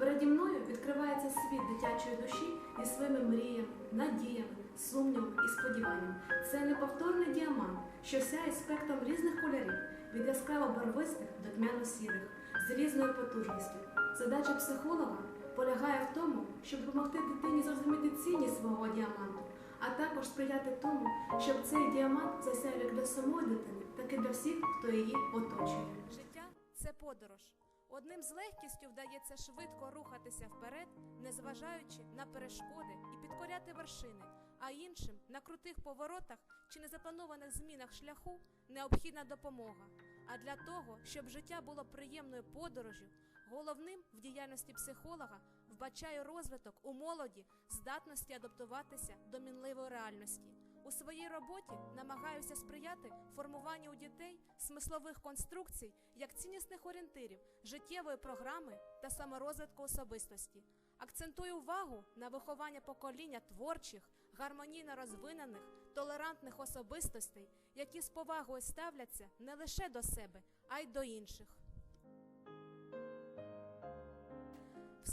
Переді мною відкривається світ дитячої душі зі своїми мріями, надіями, сумнівом і сподіванням. Це неповторний діамант, що сяє спектром різних кольорів, від яскраво барвистих до тьмяно-сірих, з різною потужністю. Задача психолога полягає в тому, щоб допомогти дитині зрозуміти цінність свого діаманту, а також сприяти тому, щоб цей діамант засяяв як для самої дитини, так і для всіх, хто її оточує. Життя це подорож. Одним з легкістю вдається швидко рухатися вперед, незважаючи на перешкоди і підкоряти вершини, а іншим на крутих поворотах чи незапланованих змінах шляху необхідна допомога. А для того, щоб життя було приємною подорожю, головним в діяльності психолога вбачаю розвиток у молоді здатності адаптуватися до мінливої реальності. У своїй роботі намагаюся сприяти формуванню у дітей смислових конструкцій як ціннісних орієнтирів, життєвої програми та саморозвитку особистості. Акцентую увагу на виховання покоління творчих, гармонійно розвинених, толерантних особистостей, які з повагою ставляться не лише до себе, а й до інших.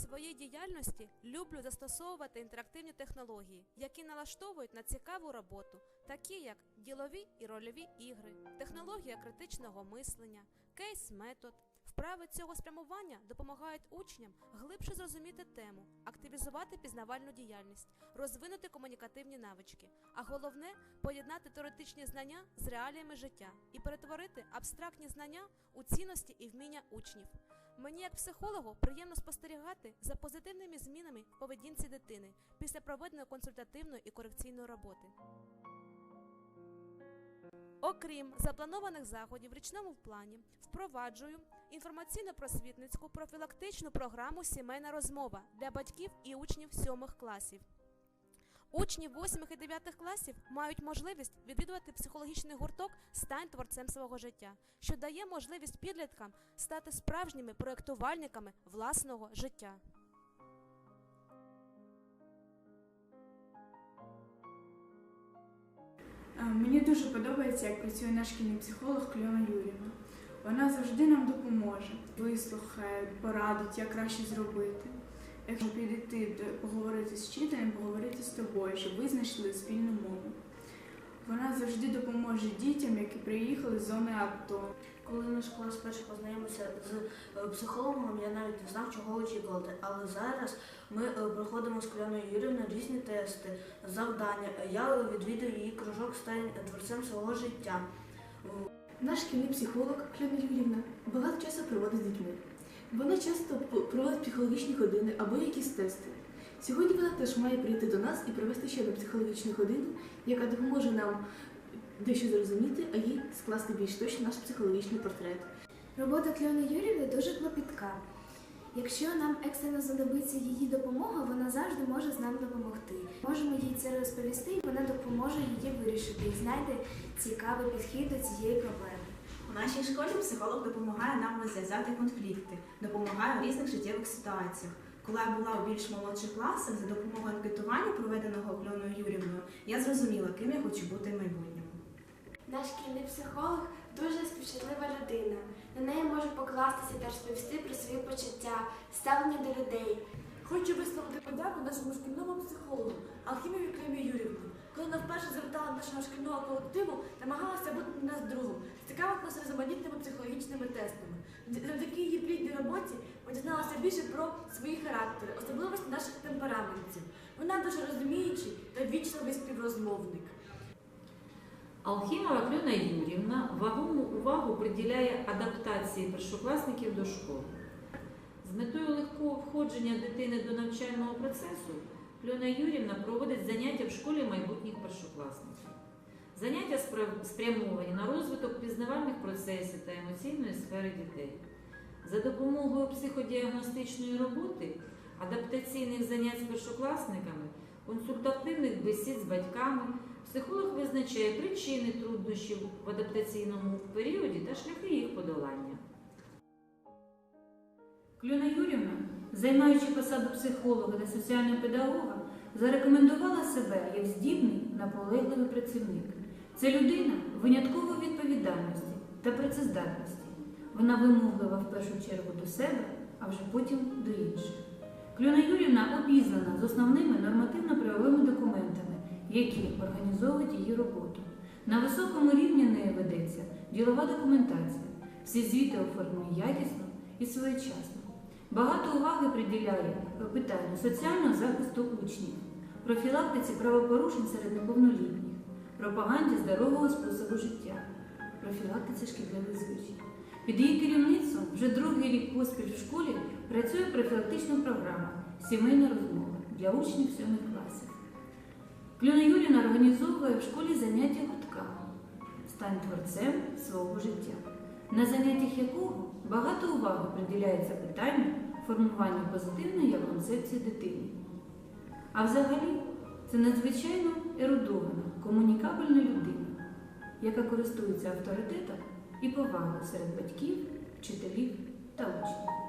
Своїй діяльності люблю застосовувати інтерактивні технології, які налаштовують на цікаву роботу, такі як ділові і рольові ігри, технологія критичного мислення, кейс-метод. Вправи цього спрямування допомагають учням глибше зрозуміти тему, активізувати пізнавальну діяльність, розвинути комунікативні навички, а головне поєднати теоретичні знання з реаліями життя і перетворити абстрактні знання у цінності і вміння учнів. Мені, як психологу, приємно спостерігати за позитивними змінами в поведінці дитини після проведеної консультативної і корекційної роботи. Окрім запланованих заходів в річному плані, впроваджую інформаційно-просвітницьку профілактичну програму Сімейна розмова для батьків і учнів сьомих класів. Учні 8 і 9 класів мають можливість відвідувати психологічний гурток Стань творцем свого життя, що дає можливість підліткам стати справжніми проєктувальниками власного життя. Мені дуже подобається, як працює наш шкільний психолог Кльона Юрівна. Вона завжди нам допоможе, вислухає, порадить, як краще зробити. Якщо підійти поговорити з вчителем, поговорити з тобою, щоб ви знайшли спільну мову. Вона завжди допоможе дітям, які приїхали з зони АТО. Коли наш клас перше познайомився з е, психологом, я навіть не знав, чого очікувати. Але зараз ми е, проходимо з Кляною Юрівною різні тести, завдання. Я відвідую її кружок стань творцем свого життя. Наш шкільний психолог Клена Юрівна багато часу проводить з дітьми. Вона часто проводить психологічні години або якісь тести. Сьогодні вона теж має прийти до нас і провести ще одну психологічну годину, яка допоможе нам дещо зрозуміти, а їй скласти більш точно наш психологічний портрет. Робота Кльони Юрівни дуже клопітка. Якщо нам екстрено знадобиться її допомога, вона завжди може з нам допомогти. Можемо їй це розповісти, і вона допоможе її вирішити і знайде цікавий підхід до цієї проблеми. У нашій школі психолог допомагає нам розв'язати конфлікти, допомагає у різних життєвих ситуаціях. Коли я була у більш молодших класах, за допомогою анкетування, проведеного Кльоною Юрівною, я зрозуміла, ким я хочу бути в майбутньому. Наш шкільний психолог дуже співчутлива людина. На неї може покластися та розповісти про свої почуття, ставлення до людей. Хочу висловити подяку нашому шкільному психологу Алхімові Клемі Юрівні. Коли вона вперше нашого шкільного колективу, намагалася бути нас другом, цікавити нас різноманітними психологічними тестами. Завдяки її плідній роботі ми дізналися більше про свої характери, особливості наших темпераментів. Вона дуже розуміючий та вічливий співрозмовник. Алхімова Клюна Юрівна вагому увагу приділяє адаптації першокласників до школи. З метою легкого входження дитини до навчального процесу Клюна Юрівна проводить заняття в школі майбутніх першокласників. Заняття спрямовані на розвиток пізнавальних процесів та емоційної сфери дітей. За допомогою психодіагностичної роботи, адаптаційних занять з першокласниками, консультативних бесід з батьками, психолог визначає причини труднощів в адаптаційному періоді та шляхи їх подолання. Клюна Юрівна, займаючи посаду психолога та соціального педагога, зарекомендувала себе як здібний, наполегливий працівник. Це людина виняткової відповідальності та працездатності. Вона вимоглива в першу чергу до себе, а вже потім до інших. Кльона Юрівна обізнана з основними нормативно-правовими документами, які організовують її роботу. На високому рівні неї ведеться ділова документація. Всі звіти оформлені якісно і своєчасно. Багато уваги приділяє питанню соціального захисту учнів, профілактиці правопорушень серед неповнолітніх, пропаганді здорового способу життя, профілактиці шкідливих звичай. Під її керівництвом вже другий рік поспіль в школі працює профілактична програма Сімейна розмова для учнів сьомих класів. Клюна Юріна організовує в школі заняття гуртка Стань творцем свого життя, на заняттях якого багато уваги приділяється питанню формування позитивної концепції дитини. А взагалі це надзвичайно ерудована, комунікабельна людина, яка користується авторитетом і повагою серед батьків, вчителів та учнів.